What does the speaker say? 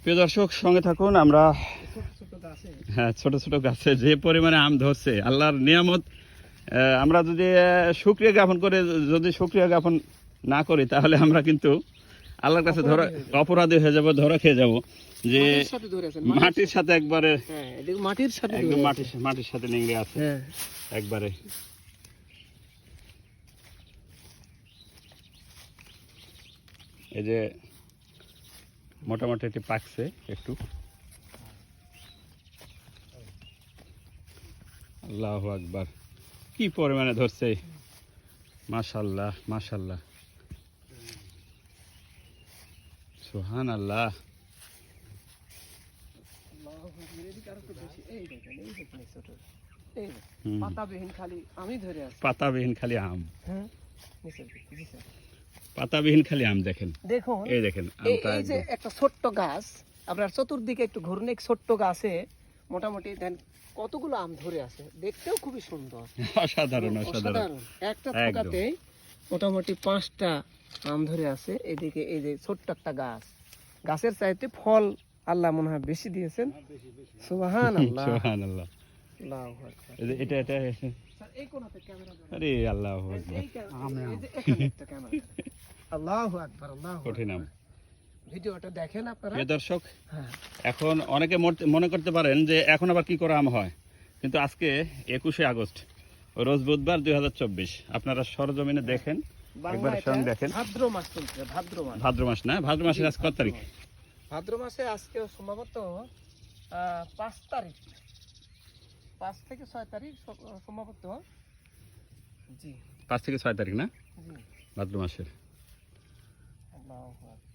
প্রিয় দর্শক সঙ্গে থাকুন আমরা হ্যাঁ ছোট ছোট গাছে যে পরিমাণে আম ধরছে আল্লাহর নিয়ামত আমরা যদি আহ, শুক্রিয়া জ্ঞাপন করে যদি শুক্রিয়া জ্ঞাপন না করি তাহলে আমরা কিন্তু আল্লাহর কাছে ধরা অপরাধী হয়ে যাব। ধরা খেয়ে যাব যে মাটির সাথে আছেন মাটির সাথে। একবারে হ্যাঁ মাটির সাথে একদম মাটির মাটির সাথে নিংড়ে আছে আছে। হ্যাঁ। একবারে। এই যে মোটামুটি এটি পাকছে একটু। আল্লাহ আকবার। কি পরিমাণে ধরছে? মাশাল্লাহ মাশাল্লাহ সুহান আল্লাহ পাতাবিহীন খালি আম হ্যাঁ পাতাবিহীন খালি আম দেখেন। দেখুন এই দেখেন এই যে একটা ছোট্ট গাছ আপনার চতুর্দিকে একটু ঘুরুন ছোট্ট গাছে মোটামুটি দেন কতগুলো আম ধরে আছে দেখতেও খুবই সুন্দর। অসাধারণ অসাধারণ। একটা। থোকাতে মোটামুটি পাঁচটা আম ধরে আছে এদিকে এই যে ছোট্ট একটা গাছ। গাছের চাইতে ফল আল্লাহ মনে হয় বেশি দিয়েছেন। সুবাহান আল্লাহ সুবহান আল্লাহ আল্লাহু আকবার। এই এটা এটা স্যার, এই কোণাতে ক্যামেরা আরে আল্লাহ এই- যে একটা ক্যামেরা। আল্লাহু আকবার আল্লাহু কঠিন ভিডিওটা দেখেন আপনারা? প্রিয় দর্শক হ্যাঁ। এখন অনেকে মনে করতে পারেন যে এখন আবার কি করে আম হয়। কিন্তু আজকে একুশে আগস্ট রোজ বুধবার দুই হাজার চব্বিশ। আপনারা সরজমিনে দেখেন বাংলা একবার সঙ্গে দেখেন। ভাদ্র মাস চলছে ভাদ্র মাস। ভাদ্র মাস না? ভাদ্র মাসের আজ কত তারিখ? ভাদ্র মাসে আজকে সম্ভবত পাঁচ তারিখ। পাঁচ থেকে ছয় তারিখ সম্ভবত। জি। পাঁচ থেকে ছয় তারিখ না? ভাদ্র মাসের। আল্লাহু আকবার।